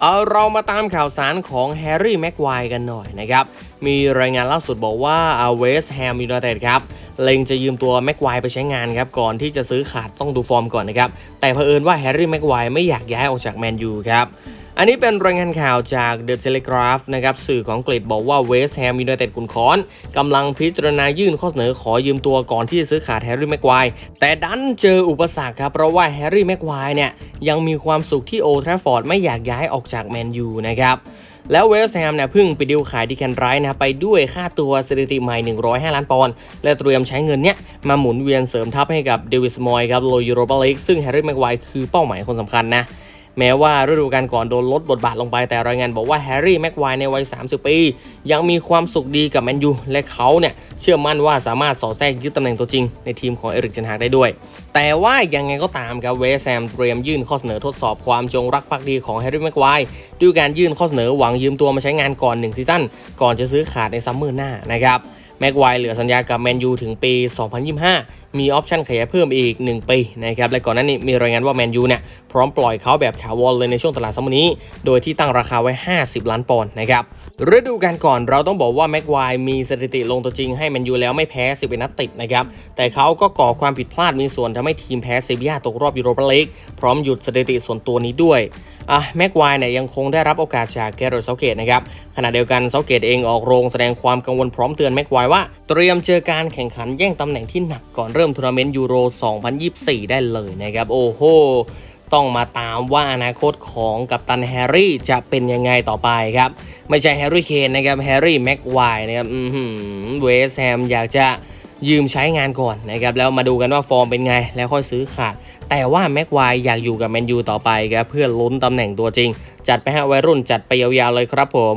เอาเรามาตามข่าวสารของแฮร์รี่แม็กไกว์กันหน่อยนะครับ มีรายงานล่าสุดบอกว่าเวสแฮมยูไนเต็ดครับ เล็งจะยืมตัวแม็กไกว์ไปใช้งานครับ ก่อนที่จะซื้อขาดต้องดูฟอร์มก่อนนะครับ แต่เผอิญว่าแฮร์รี่แม็กไกว์ไม่อยากย้ายออกจากแมนยูครับ อันนี้เป็นรายงานข่าวจาก The Telegraph นะครับสื่อของอังกฤษบอกว่าเวสต์แฮมยูไนเต็ดขุนคอนกำลังพิจารณายื่นข้อเสนอขอยืมตัวก่อนที่จะซื้อขาดแฮร์รี่แม็กไกวร์แต่ดันเจออุปสรรคครับ เพราะว่าแฮร์รี่แม็กไกวร์เนี่ยยังมีความสุขที่โอทรฟฟอร์ดไม่อยากย้ายออกจากแมนยูนะครับแล้วเวสต์แฮมเนี่ยเพิ่งไปดิวขายดีแคนไรท์นะไปด้วยค่าตัวสถิติใหม่ 105 ล้านปอนด์และเตรียมใช้เงินเนี้ยมาหมุนเวียนเสริมทัพให้กับเดวิสมอยครับโลยูโรปาลีกซึ่งแฮร์รี่แม็กไกวร์คือเป้าหมายคนสำคัญนะ แม้ว่าฤดูกาลก่อนโดนลดบทบาทลงไปแต่รายงานบอกว่าแฮร์รี่แม็กไวร์ในวัย 30 ปี ยังมีความสุขดีกับแมนยูและเขาเนี่ยเชื่อมั่นว่าสามารถสอดแทรกยึดตำแหน่งตัวจริง ในทีมของเอริกเจนฮากได้ด้วย แต่ว่ายังไงก็ตามครับเวสแซมเตรียมยื่นข้อเสนอทดสอบความจงรักภักดีของแฮร์รี่แม็กไวร์ด้วยการยื่นข้อเสนอหวังยืมตัวมาใช้งานก่อน1ซีซั่นก่อนจะซื้อขาดในซัมเมอร์หน้านะครับ ม็กไวเหลือสัญญากับแมนยูถึงปี 2025 มีออปชั่นขยายเพิ่มอีก 1 ปีนะครับ และก่อนหน้านี้มีรายงานว่าแมนยูเนี่ยพร้อมปล่อยเขาแบบถาวรเลยในช่วงตลาดซัมเมอร์นี้ โดยที่ตั้งราคาไว้ 50 ล้านปอนด์นะครับฤดูกาลก่อนเราต้องบอกว่าแม็กไวมีสถิติลงตัวจริงให้แมนยูแล้วไม่แพ้11นัดติดนะครับแต่เขาก็ก่อความผิดพลาดมีส่วนทำให้ทีมแพ้เซบียาตกรอบยูโรปาลีกพร้อมหยุดสถิติส่วนตัวนี้ด้วย อะแม็กไวเนี่ยยังคงได้รับโอกาสจากแกเรตเซาเกตนะครับขณะเดียวกันเซาเกตเองออกโรงแสดงความกังวลพร้อมเตือนแม็กไวว่า เตรียมเจอการแข่งขันแย่งตำแหน่งที่หนักก่อนเริ่มทัวร์นาเมนต์ยูโร 2024 ได้เลยนะครับโอ้โหต้องมาตามว่าอนาคตของกัปตันแฮร์รี่จะเป็นยังไงต่อไปครับ ไม่ใช่แฮร์รี่เคนนะครับแฮร์รี่แม็กไวนะครับเวสแฮมอยากจะ ยืมใช้งานก่อนนะครับแล้วมาดูกันว่าฟอร์มเป็นไง แล้วค่อยซื้อขาด แต่ว่าแม็กไวอยากอยู่กับแมนยูต่อไปครับเพื่อลุ้นตำแหน่งตัวจริง จัดไปฮะวัยรุ่นจัดไปยาวๆเลยครับผม